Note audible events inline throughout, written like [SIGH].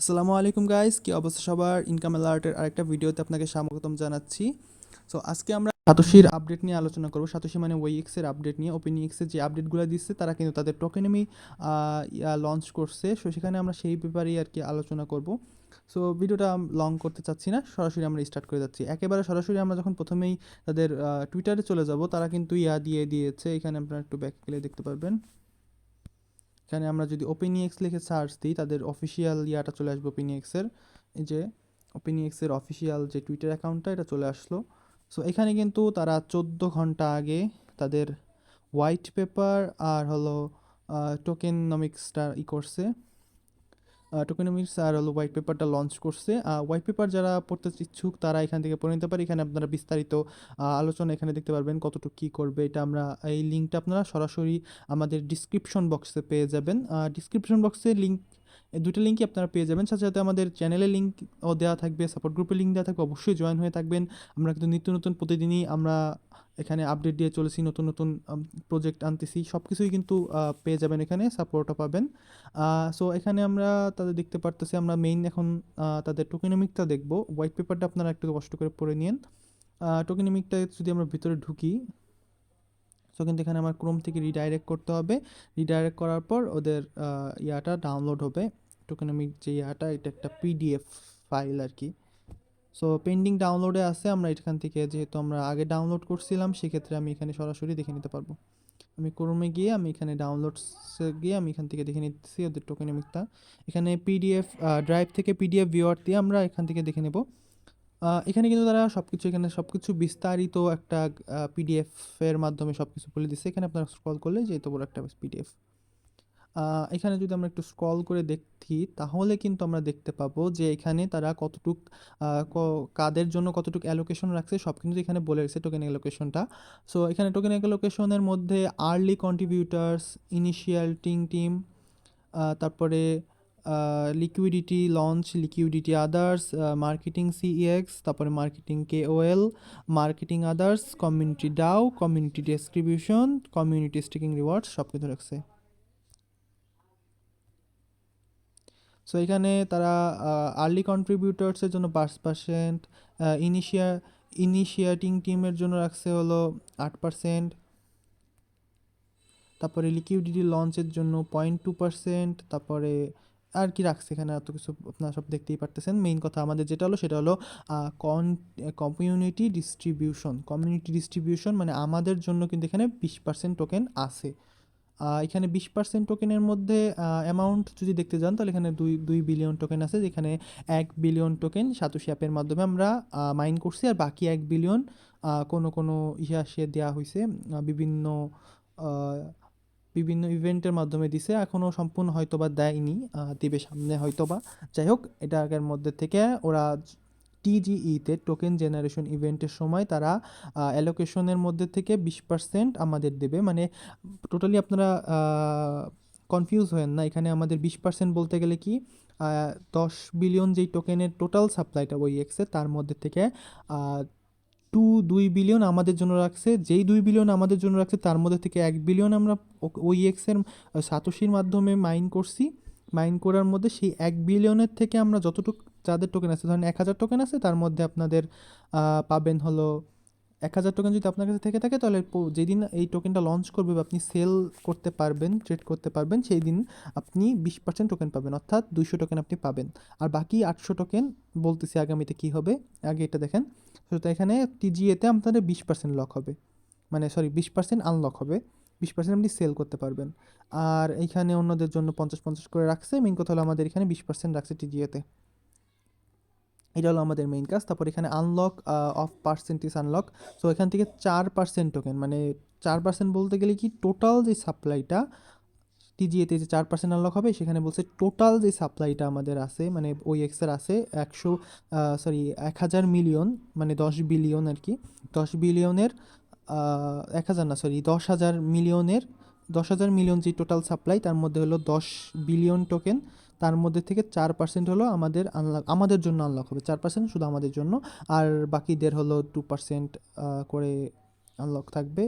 আসসালামু আলাইকুম গাইস কি অবস্থা সবার? ইনকাম অ্যালার্টের আরেকটা ভিডিওতে আপনাকে স্বাগতম জানাচ্ছি। সো আজকে আমরা সাতোশির আপডেট নিয়ে আলোচনা করব। সাতোশি মানে ওয়েক্সের আপডেট নিয়ে। ওপেন এক্সের যে আপডেটগুলো দিচ্ছে, তারা কিন্তু তাদের টোকেনেমি লঞ্চ করছে। সো সেখানে আমরা সেই ব্যাপারেই আর কি আলোচনা করব। সো ভিডিওটা লং করতে চাচ্ছি না। সরাসরি আমরা স্টার্ট করে যাচ্ছি। একেবারে সরাসরি আমরা যখন প্রথমেই তাদের টুইটারে চলে যাব, তারা কিন্তু ইয়া দিয়ে দিয়েছে। এখানে আপনারা একটু ব্যাক গেলে দেখতে পারবেন। এখানে আমরা যদি ওপেনিএক্স লিখে সার্চ দিই, তাদের অফিসিয়াল ইয়াটা চলে আসবে এই যে ওপেনিএক্সের অফিসিয়াল যে টুইটার অ্যাকাউন্টটা এটা চলে আসলো। সো এখানে কিন্তু তারা চোদ্দ ঘণ্টা আগে তাদের হোয়াইট পেপার আর হলো টোকেনমিক্সটা ই করছে। টোকেনমিক্স আর হলো হোয়াইট পেপারটা লঞ্চ করছে। হোয়াইট পেপার যারা পড়তে ইচ্ছুক, তারা এখান থেকে পড়ে নিতে পারে। এখানে আপনারা বিস্তারিত আলোচনা এখানে দেখতে পারবেন কতটুকু কী করবে। এটা আমরা, এই লিঙ্কটা আপনারা সরাসরি আমাদের ডিসক্রিপশন বক্সে পেয়ে যাবেন। ডিসক্রিপশন বক্সে লিঙ্ক দুটো লিঙ্কই আপনারা পেয়ে যাবেন। সাথে সাথে আমাদের চ্যানেলের লিঙ্কও দেওয়া থাকবে সাপোর্ট গ্রুপের লিঙ্ক দেওয়া থাকবে, অবশ্যই জয়েন হয়ে থাকবেন। আমরা কিন্তু নিত্য নতুন প্রতিদিনই আমরা এখানে আপডেট দিয়ে চলেছি, নতুন নতুন প্রজেক্ট আনতেছি। সব কিছুই কিন্তু পেয়ে যাবেন এখানে সাপোর্টও পাবেন। সো এখানে আমরা তাদের দেখতে পারতেছি, আমরা মেইন এখন তাদের টোকেনমিকটা দেখব। হোয়াইট পেপারটা আপনারা একটু কষ্ট করে পড়ে নিন টোকেনমিকটা যদি আমরা ভিতরে ঢুকি সো কিন্তু এখানে আমার ক্রোম থেকে রিডাইরেক্ট করতে হবে। রিডাইরেক্ট করার পর ওদের ইয়াটা ডাউনলোড হবে। টোকেনমিক যে ইয়াটা, এটা একটা পিডিএফ ফাইল আর কি সো পেন্ডিং ডাউনলোডে আছে, আমরা এখান থেকে যেহেতু আমরা আগে ডাউনলোড করছিলাম, সেক্ষেত্রে আমি এখানে সরাসরি দেখে নিতে পারব। আমি ক্রোমে গিয়ে আমি এখানে ডাউনলোডসে গিয়ে আমি এখান থেকে দেখে নিচ্ছি ওদের টোকেনমিকটা এখানে পিডিএফ ড্রাইভ থেকে পিডিএফ ভিওয়ার দিয়ে আমরা এখান থেকে দেখে নেব। এখানে কিন্তু তারা সব কিছু এখানে সব কিছু বিস্তারিত একটা পিডিএফ এর মাধ্যমে সব কিছু বলে দিচ্ছে এখানে আপনারা স্ক্রল করলে যে এত বড় একটা পিডিএফ এখানে যদি আমরা একটু স্ক্রল করে দেখি, তাহলে কিন্তু আমরা দেখতে পাবো যে এখানে তারা কতটুক কাদের জন্য কতটুক অ্যালোকেশন রাখছে, সব কিন্তু এখানে বলে রেখেছে টোকেন অ্যালোকেশনটা সো এখানে টোকেন অ্যালোকেশনের মধ্যে আর্লি কন্ট্রিবিউটার্স ইনিশিয়াল টিং টিম তারপরে liquidity launch liquidity others marketing CEX তারপরে মার্কেটিং কে KOL marketing others community DAO community distribution community staking rewards সব কিছু রাখছে। সো এখানে তারা আর্লি কন্ট্রিবিউটার্সের জন্য পাঁচ পার্সেন্ট ইনিশিয়া ইনিশিয়েটিং টিমের জন্য রাখছে হলো আট পার্সেন্ট তারপরে লিকুইডিটি লঞ্চের জন্য পয়েন্ট টু পার্সেন্ট তারপরে আর কি রাখছে এখানে এত কিছু আপনারা সব দেখতেই পারতেছেন। মেইন কথা আমাদের যেটা হলো সেটা হলো কন কমিউনিটি ডিস্ট্রিবিউশন কমিউনিটি ডিস্ট্রিবিউশন মানে আমাদের জন্য কিন্তু এখানে বিশ পার্সেন্ট টোকেন আছে। এখানে বিশ পার্সেন্ট টোকেনের মধ্যে অ্যামাউন্ট যদি দেখতে যান, তাহলে এখানে দুই দুই বিলিয়ন টোকেন আছে, যেখানে এক বিলিয়ন টোকেন সাতোশি অ্যাপের মাধ্যমে আমরা মাইন করছি, আর বাকি এক বিলিয়ন কোনো কোনো ইতিহাসে দেওয়া হয়েছে বিভিন্ন বিভিন্ন ইভেন্টের মাধ্যমে দিছে এখনও সম্পূর্ণ হয়তোবা দেয়নি দিবে সামনে হয়তোবা। যাই হোক এটা আগের মধ্যে থেকে ওরা টিজিইতে টোকেন জেনারেশন ইভেন্টের সময় তারা অ্যালোকেশনের মধ্যে থেকে বিশ পার্সেন্ট আমাদের দেবে। মানে টোটালি আপনারা কনফিউজ হয়েন না। এখানে আমাদের বিশ পার্সেন্ট বলতে গেলে কি দশ বিলিয়ন যেই টোকেনের টোটাল সাপ্লাইটা ওই এক্সে তার মধ্যে থেকে টু দুই বিলিয়ন আমাদের জন্য রাখছে। যেই দুই বিলিয়ন আমাদের জন্য রাখছে, তার মধ্যে থেকে এক বিলিয়ন আমরা ওই এক্সের সাতোশির মাধ্যমে মাইন করছি। মাইন করার মধ্যে সেই এক বিলিয়নের থেকে আমরা যতটুকু যাদের টোকেন আছে, ধরেন এক হাজার টোকেন আছে, তার মধ্যে আপনাদের পাবেন হলো এক হাজার টোকেন যদি আপনার কাছে থেকে থাকে, তাহলে যেদিন এই টোকেনটা লঞ্চ করবে বা আপনি সেল করতে পারবেন ট্রেড করতে পারবেন, সেই দিন আপনি বিশ পার্সেন্ট টোকেন পাবেন, অর্থাৎ দুইশো টোকেন আপনি পাবেন। আর বাকি আটশো টোকেন বলতেছি আগামীতে কি হবে? আগে এটা দেখেন। তো এখানে টিজিএতে আপনাদের বিশ পার্সেন্ট লক হবে। মানে সরি বিশ পার্সেন্ট আনলক হবে। বিশ পার্সেন্ট আপনি সেল করতে পারবেন। আর এইখানে অন্যদের জন্য পঞ্চাশ পঞ্চাশ করে রাখছে। মেইন কথা হলো আমাদের এখানে বিশ পার্সেন্ট রাখছে টিজিএতে এটা হলো আমাদের মেইন কাজ। তারপর এখানে unlock of percentage unlock so এখান থেকে চার পার্সেন্ট টোকেন মানে চার পার্সেন্ট বলতে গেলে কি? টোটাল যে সাপ্লাইটা টিজিএতে যে চার পার্সেন্ট আনলক হবে, সেখানে বলছে টোটাল যে সাপ্লাইটা আমাদের আছে মানে ওই এক্সের আছে একশো সরি এক হাজার মিলিয়ন মানে দশ বিলিয়ন আর কি। দশ বিলিয়নের এক হাজার না সরি দশ হাজার মিলিয়নের দশ হাজার মিলিয়ন যে টোটাল সাপ্লাই তার মধ্যে হলো দশ বিলিয়ন টোকেন তার মধ্যে থেকে চার পার্সেন্ট হলো আমাদের আনলক আমাদের জন্য আনলক হবে। চার পার্সেন্ট শুধু আমাদের জন্য। আর বাকিদের হলো টু পার্সেন্ট করে আনলক থাকবে।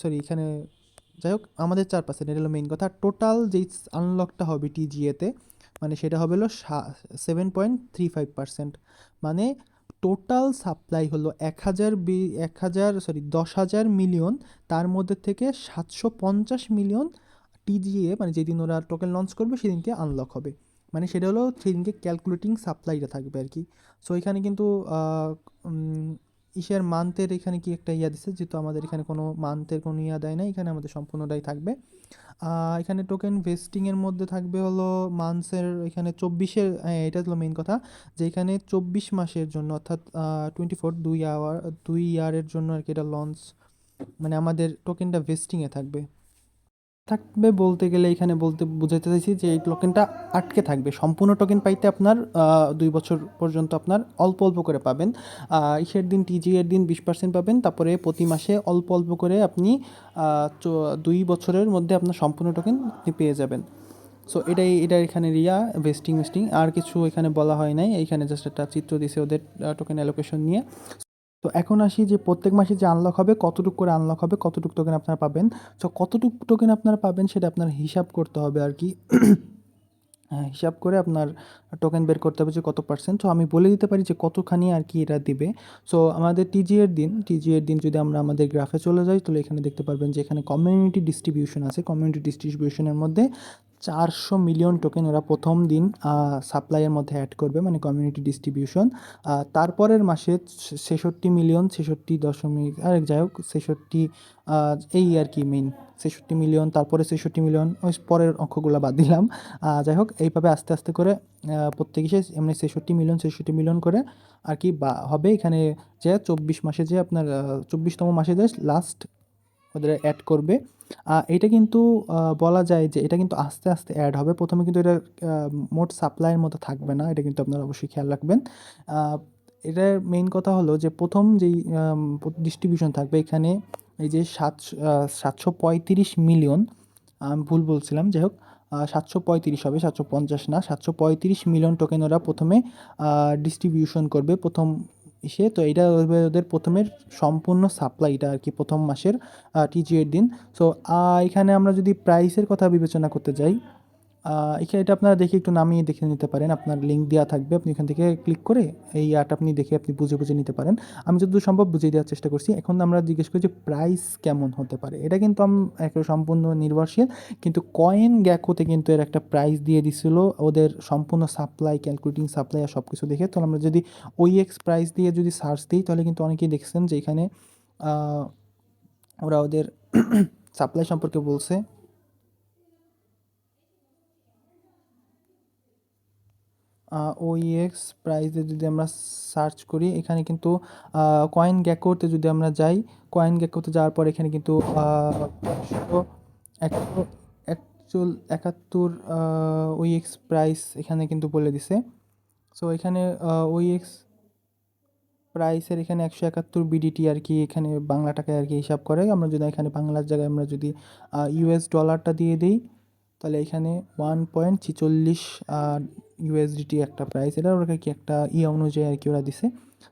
সরি এখানে যাই হোক, আমাদের চার পার্সেন্ট এটা হলো মেইন কথা। টোটাল যেই আনলকটা হবে টিজিএতে মানে সেটা হবে হলো seven point three five percent মানে টোটাল সাপ্লাই হলো এক হাজার বি, এক হাজার সরি দশ হাজার মিলিয়ন তার মধ্যে থেকে সাতশো পঞ্চাশ মিলিয়ন টিজিএ মানে যেদিন ওরা টোকেন লঞ্চ করবে, সেদিনকে আনলক হবে। মানে সেটা হলো সেদিনকে ক্যালকুলেটিং সাপ্লাইটা থাকবে আর কি। সো এখানে কিন্তু ইসের মান্থের এখানে কি একটা ইয়া দিচ্ছে যেহেতু আমাদের এখানে কোনো মান্থের কোনো ইয়া দেয় না এখানে আমাদের সম্পূর্ণটাই থাকবে। এখানে টোকেন ভেস্টিংয়ের মধ্যে থাকবে হলো মান্থসের এখানে চব্বিশের হ্যাঁ এটা হলো মেইন কথা, যে এখানে চব্বিশ মাসের জন্য, অর্থাৎ টোয়েন্টি ফোর দুই আওয়ার দুই ইয়ারের জন্য আর কি এটা লঞ্চ মানে আমাদের টোকেনটা ভেস্টিংয়ে থাকবে। থাকবে বলতে গেলে এখানে বলতে বোঝাতে চাইছি যে এই টোকেনটা আটকে থাকবে। সম্পূর্ণ টোকেন পাইতে আপনার দুই বছর পর্যন্ত আপনার অল্প অল্প করে পাবেন। ইসের দিন টিজি এর দিন বিশ পার্সেন্ট পাবেন। তারপরে প্রতি মাসে অল্প অল্প করে আপনি দুই বছরের মধ্যে আপনার সম্পূর্ণ টোকেন আপনি পেয়ে যাবেন। সো এটাই, এটা এখানে রিয়া ভেস্টিং ভেস্টিং আর কিছু এখানে বলা হয় নাই। এখানে জাস্ট একটা চিত্র দিছে ওদের টোকেন অ্যালোকেশন নিয়ে। তো এখন আসি যে প্রত্যেক মাসে যে আনলক হবে কতটুকু করে আনলক হবে কতটুকু টোকেন আপনারা পাবেন। সো কতটুকু টোকেন আপনারা পাবেন সেটা আপনার হিসাব করতে হবে আর কি। হ্যাঁ, হিসাব করে আপনার টোকেন বের করতে হবে যে কত পার্সেন্ট তো আমি বলে দিতে পারি যে কতখানি আর কি এরা দিবে। সো আমাদের টিজি এর দিন টিজি এর দিন যদি আমরা আমাদের গ্রাফে চলে যাই তাহলে এখানে দেখতে পারবেন যে এখানে কমিউনিটি ডিস্ট্রিবিউশন আছে। কমিউনিটি ডিস্ট্রিবিউশনের মধ্যে চারশো মিলিয়ন টোকেন ওরা প্রথম দিন সাপ্লাইয়ের মধ্যে অ্যাড করবে মানে কমিউনিটি ডিস্ট্রিবিউশন তারপরের মাসে ছেষট্টি মিলিয়ন, ছেষট্টি দশমিক আরেক যাই হোক, ছেষট্টি এই আর কি মেইন ছেষট্টি মিলিয়ন, তারপরে ছেষট্টি মিলিয়ন, ওই পরের অঙ্কগুলো বাদ দিলাম। যাই হোক, এইভাবে আস্তে আস্তে করে প্রত্যেকে সে এমনি ছেষট্টি মিলিয়ন ছেষট্টি মিলিয়ন করে আর কি বা, হবে এখানে যে চব্বিশ মাসে যে আপনার চব্বিশতম মাসে যে লাস্ট ওদের অ্যাড করবে। এটা কিন্তু বলা যায় যে এটা কিন্তু আস্তে আস্তে অ্যাড হবে। প্রথমে কিন্তু এটা মোট সাপ্লাইয়ের মতো থাকবে না। এটা কিন্তু আপনারা অবশ্যই খেয়াল রাখবেন। এটার মেইন কথা হলো যে প্রথম যেই ডিস্ট্রিবিউশন থাকবে এখানে এই যে সাতশো সাতশো পঁয়ত্রিশ মিলিয়ন আমি ভুল বলছিলাম, যাই হোক সাতশো পঁয়ত্রিশ হবে, সাতশো পঞ্চাশ না, সাতশো পঁয়ত্রিশ মিলিয়ন টোকেন ওরা প্রথমে ডিস্ট্রিবিউশন করবে। প্রথম ইসে তো এটা ওদের প্রথমের সম্পূর্ণ সাপ্লাইটা আর কি প্রথম মাসের টিজিএর দিন। সো এখানে আমরা যদি প্রাইসের কথা বিবেচনা করতে যাই এখানে এটা আপনারা দেখে একটু নামিয়ে দেখে নিতে পারেন। আপনার লিঙ্ক দেওয়া থাকবে। আপনি এখান থেকে ক্লিক করে এই আর্ট আপনি দেখে আপনি বুঝে বুঝে নিতে পারেন। আমি যতদূর সম্ভব বুঝিয়ে দেওয়ার চেষ্টা করছি। এখন আমরা জিজ্ঞেস করি যে প্রাইস কেমন হতে পারে? এটা কিন্তু আম একটা সম্পূর্ণ নির্ভরশীল। কিন্তু কয়েন গ্যাকোতে কিন্তু এর একটা প্রাইস দিয়ে দিছিল। ওদের সম্পূর্ণ সাপ্লাই ক্যালকুলেটিং সাপ্লাই আর সব কিছু দেখে। তাহলে আমরা যদি ওই এক্স প্রাইস দিয়ে যদি সার্চ দিই, তাহলে কিন্তু অনেকেই দেখছেন যে এখানে ওরা ওদের [CLEARS THROAT] সাপ্লাই সম্পর্কে বলছে। ওইএক্স প্রাইসে যদি আমরা সার্চ করি, এখানে কিন্তু কয়েন গ্যাকোতে যদি আমরা যাই কয়েন গ্যাকোতে যাওয়ার পর এখানে কিন্তু একশো একচুয়াল একাত্তর ওইএক্স প্রাইস এখানে কিন্তু বলে দিছে। সো এখানে ওইএক্স প্রাইসের এখানে একশো একাত্তর বিডিটি আর কি এখানে বাংলা টাকায় আর কি হিসাব করে। আমরা যদি এখানে বাংলার জায়গায় আমরা যদি ইউএস ডলারটা দিয়ে দিই, তাহলে এখানে ওয়ান পয়েন্ট ছিচল্লিশ ইউএসডিটি একটা প্রাইস এটা ওরা কি একটা ই অনুযায়ী আর কি ওরা দিছে।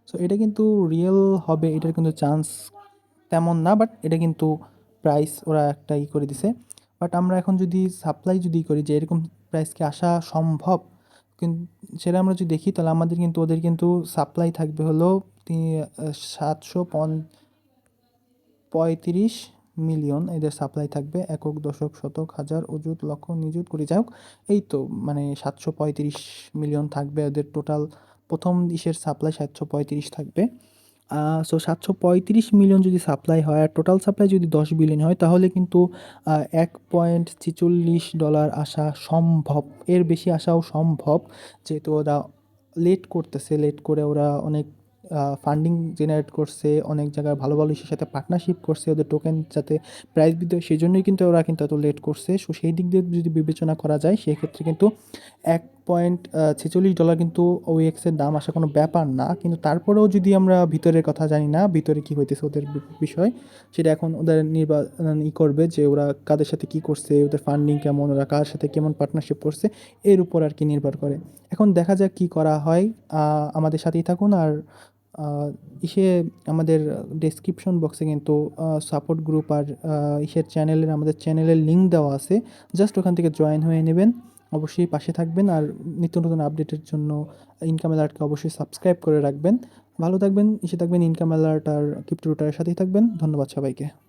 সো এটা কিন্তু রিয়েল হবে, এটার কিন্তু চান্স তেমন না বাট এটা কিন্তু প্রাইস ওরা একটা ই করে দিছে। বাট আমরা এখন যদি সাপ্লাই যদি করি যে এরকম প্রাইস কি আসা সম্ভব কিন্তু সেটা আমরা যদি দেখি, তাহলে আমাদের কিন্তু, ওদের কিন্তু সাপ্লাই থাকবে হলো সাতশো পঁয়ত্রিশ মিলিয়ন এদের সাপ্লাই থাকবে একক দশক শতক হাজার অযুত লক্ষ নিযুত কোটি। যাই এই তো মানে সাতশো পঁয়ত্রিশ মিলিয়ন থাকবে ওদের টোটাল প্রথম ইসের সাপ্লাই সাতশো পঁয়ত্রিশ থাকবে। সো সাতশো পঁয়ত্রিশ মিলিয়ন যদি সাপ্লাই হয় আর টোটাল সাপ্লাই যদি দশ বিলিয়ন হয়, তাহলে কিন্তু এক পয়েন্ট ছেচল্লিশ ডলার আসা সম্ভব। এর বেশি আসাও সম্ভব। যেহেতু ওরা লেট করতেছে লেট করে ওরা অনেক ফান্ডিং জেনারেট করছে, অনেক জায়গায় ভালো ভালো ইসের সাথে পার্টনারশিপ করছে, ওদের টোকেন যাতে প্রাইস বৃদ্ধি হয় সেই জন্যই কিন্তু ওরা কিন্তু এত লেট করছে। সো সেই দিক দিয়ে যদি বিবেচনা করা যায়, সেক্ষেত্রে কিন্তু এক পয়েন্ট ছেচল্লিশ ডলার কিন্তু ওএক্সের দাম আসা কোনো ব্যাপার না। কিন্তু তারপরেও যদি আমরা ভিতরের কথা জানি না, ভিতরে কী হইতেছে ওদের বিষয়, সেটা এখন ওদের নির্বাচন ই করবে যে ওরা কাদের সাথে কী করছে, ওদের ফান্ডিং কেমন, ওরা কার সাথে কেমন পার্টনারশিপ করছে, এর উপর আর কি নির্ভর করে। এখন দেখা যাক কী করা হয়। আমাদের সাথেই থাকুন আর ইসে আমাদের ডেসক্রিপশন বক্সে কিন্তু সাপোর্ট গ্রুপ আর ইসের চ্যানেলের আমাদের চ্যানেলের লিঙ্ক দেওয়া আছে। জাস্ট ওখান থেকে জয়েন হয়ে নেবেন। অবশ্যই পাশে থাকবেন আর নিত্য নতুন আপডেটের জন্য ইনকাম অ্যালার্টকে অবশ্যই সাবস্ক্রাইব করে রাখবেন। ভালো থাকবেন, ইসে থাকবেন ইনকাম অ্যালার্ট আর ক্রিপ্টো রুটারের সাথেই থাকবেন। ধন্যবাদ সবাইকে।